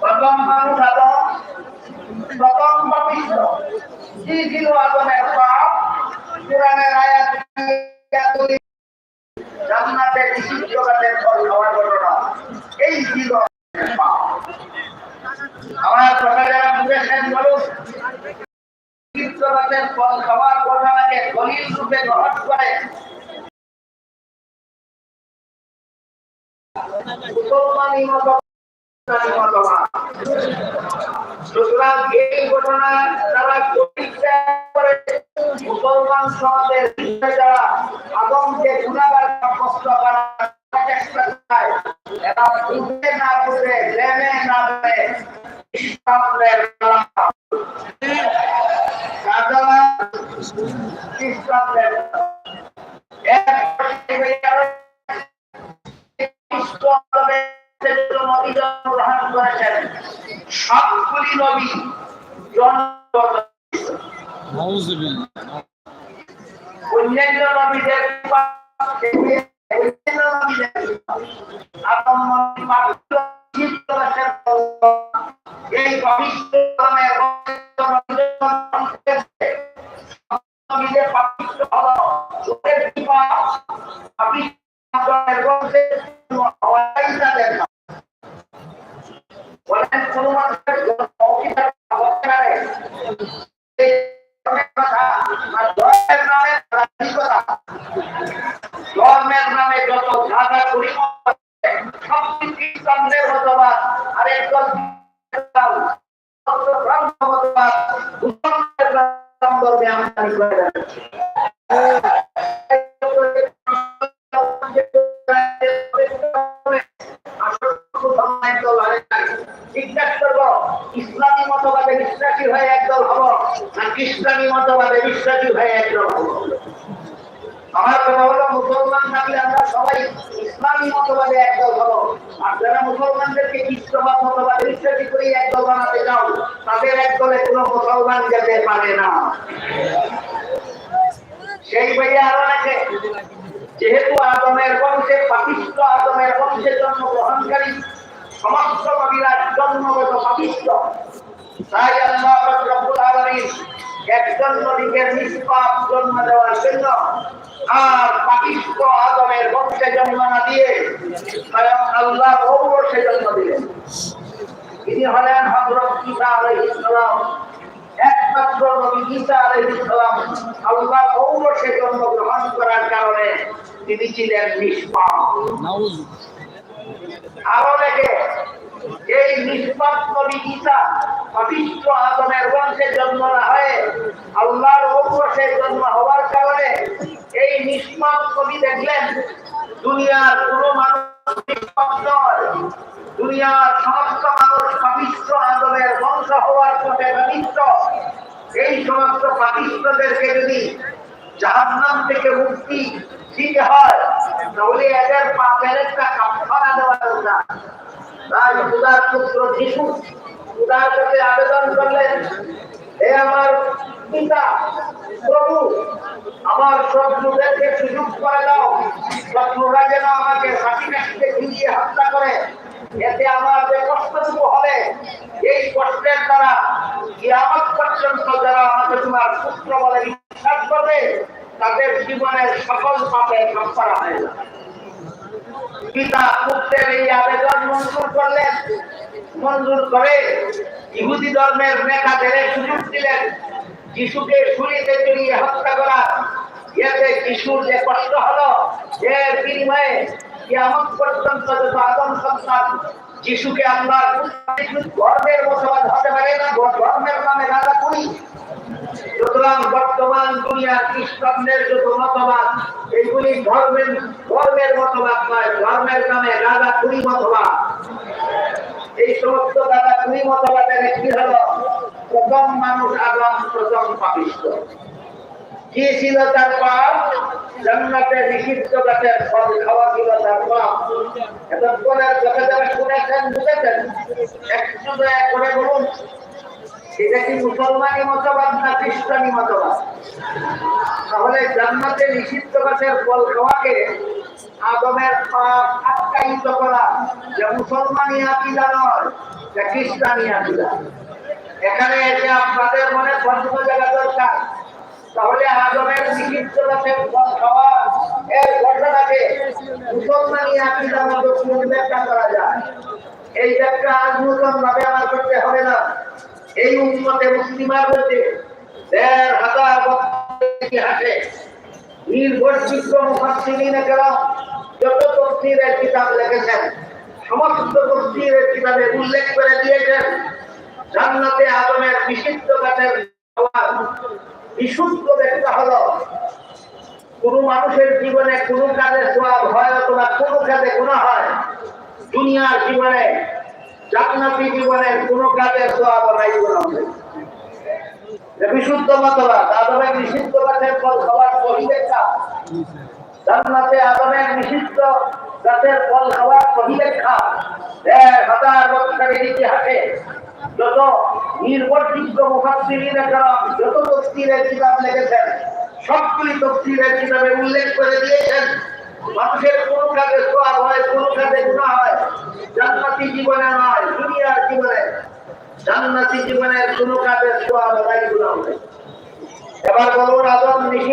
প্রথম মানুষ আদম প্রথম পাপিষ্ঠ কি ছিল আদমের পাপ কোরআনের আয়াত জান্নাতে নিষিদ্ধ কাজের ফল খাওয়ার ঘটনা। এই ছিল পাপ আমার কথা যারা বুঝেছেন বলুন। নিষিদ্ধ কাজের ফল খাওয়ার ঘটনাকে দলিল রূপে গ্রহণ করে সুতরাং এই ঘটনা তারা মুসলমান সমাজের যারা আদমকে গুণাগার সাব্যস্ত করার চেষ্টা চায় এরা বুঝতে না বুঝে, জেনে না জেনে ইসলামের কালাম। ইসলামের জন্মগ্রহণ করেছেন। সবগুলি নবী অন্যান্য নবীদের এই পাপিষ্ঠ ধর্মে আমদানি করে যাচ্ছে ইসলামী মতবাদে বিশ্বাসী হয়ে একদল হব না খ্রিস্টানি মতবাদে বিশ্বাসী হয়ে একদল হব আমার কথা হলো মুসলমান থাকলে আমরা সবাই ইসলামী মতবাদে একদল আর যারা মুসলমানদেরকে করে একদল বানাতে চাও, তাদের একদলে কোনো মুসলমান যেতে পারে না। সেই আরও লেখে যেহেতু আদমের বংশে পাপিষ্ট আদমের বংশে জন্মগ্রহণকারী, সমস্ত নবীরা জন্মগত পাপিষ্ট তাই আল্লাহ রব্বুল একজন নবীকে নিষ্পাপ জন্ম দেওয়ার জন্য আর পাপিষ্ট আদমের বংশে জন্ম না দিয়ে স্বয়ং আল্লাহ পৌরষে জন্ম দিলেন। তিনি হলেন হযরত ঈসা আলাইহিস সালাম। একমাত্র নবী ঈসা আলাইহিস সালাম আল্লাহ পৌরষে জন্মগ্রহণ করার কারণে তিনি ছিলেন নিষ্পাপ। আরও লেখে এই নিষ্পাপ নবী ঈসা অভিষ্ট আদমের বংশে জন্ম না হয়ে আল্লাহর বংশে জন্ম হওয়ার কারণে এই নিষ্পাপ নবী দেখলেন, দুনিয়ার কোন মানুষ নিষ্পাপ নয়। দুনিয়ার সমস্ত মানুষ পাপিষ্ট আদমের বংশ হওয়ার পথে পাপিষ্ট এই সমস্ত পাপিষ্টদেরকে যদি জাহান্নাম থেকে মুক্তি দিতে হয়, তাহলে এদের পাপের একটা কাপড়া দেওয়া দরকার। তাই খুদার পুত্র যিশু খুদার কাছে আবেদন করলেন। হে আমার পিতা, প্রভু, আমার শত্রুদেরকে সুযোগ করে দাও। শত্রুরা যেন আমাকে কাশিতে ঝুলিয়ে হত্যা করে। এতে আমার যে কষ্টটুকু হবে, এই কষ্টের দ্বারা কিয়ামত পর্যন্ত যারা আমাকে তোমার পুত্র বলে বিশ্বাস করবে, তাদের জীবনের সকল পাপের কাপড়া হয়ে। যাবে পিতা, পুত্রের এই আবেদন মঞ্জুর করে। ইহুদি ধর্মের নেতাদের সুযোগ দিলেন যিশুকে শুলিতে চড়িয়ে হত্যা করা, এতে যিশুর যে কষ্ট হলো, এর বিনিময়ে কিয়ামত পর্যন্ত যত আদম সন্তান যিশুকে আল্লাহ ধর্মের মতবাদ হতে পারে না ধর্মের নামে রাজা করি। সুতরাং বর্তমান দুনিয়ার খ্রিস্টানদের যত মতবাদ এইগুলি ধর্মের ধর্মের মতবাদ নয়, ধর্মের নামে রাজা কুড়ি মতবাদ। এই সমস্ত দাদা কুড়ি মতবাদের একটি হল, প্রথম মানুষ আদম প্রথম পাপিষ্ট কি ছিল তার পাপ? জান্নাতে নিষিদ্ধ গাছের ফল খাওয়া ছিল তার পাপ। এতক্ষণের কথা যারা শুনেছেন, বুঝেছেন? একটু দয়া করে বলুন, এটা কি মুসলমানি মতবাদ না খ্রিস্টানি মতবাদ? তাহলে জান্নাতে নিষিদ্ধ গাছের ফল খাওয়াকে আদমের পাপ আখ্যায়িত করা। যে মুসলমানই আকিদা নয়, যে খ্রিস্টানি আকিদা। এখানে এসে আপনাদের মনে প্রশ্ন জায়গা দরকার। তাহলে এই আজ আমার করতে হবে না। এই নির্ভরযোগ্য কেরাম যত তফসিরের কিতাব লিখেছেন, সমস্ত তফসিরের কিতাবে উল্লেখ করে দিয়েছেন, জান্নাতে আদমের বিশুদ্ধ গাছের বিশুদ্ধ ব্যাখ্যা হলো, কোন মানুষের জীবনে কোন কাজে সোয়াব হয় অথবা কোন কাজে গুণা হয়, দুনিয়ার জীবনে জান্নাতি জীবনে কোন কাজে সোয়াব নাই। গুণা বিশুদ্ধ মতবাদ, আদমের নিষিদ্ধ গাছের ফল খাওয়ার পরিবেক্ষা জান্নাতে আদমের নিষিদ্ধ গাছের ফল খাওয়ার দেড় হাজার বছরের ইতিহাসে যত নির্ভরযোগ্য মুখাত্তিরিনে কারণ যত তফসিরের কিতাব লিখেছেন, সবগুলি তফসিরের কিতাবে উল্লেখ করে দিয়েছেন, মানুষের কোন কাজে সোয়াব হয়, কোন কাজে গুণা হয়, জান্নাতি জীবনে নয়, দুনিয়ার জীবনে। জান্নাতি জীবনের কোন কাজে সোয়াব নাই গুণা হয়। এবার বলুন, আদম নিষিদ্ধ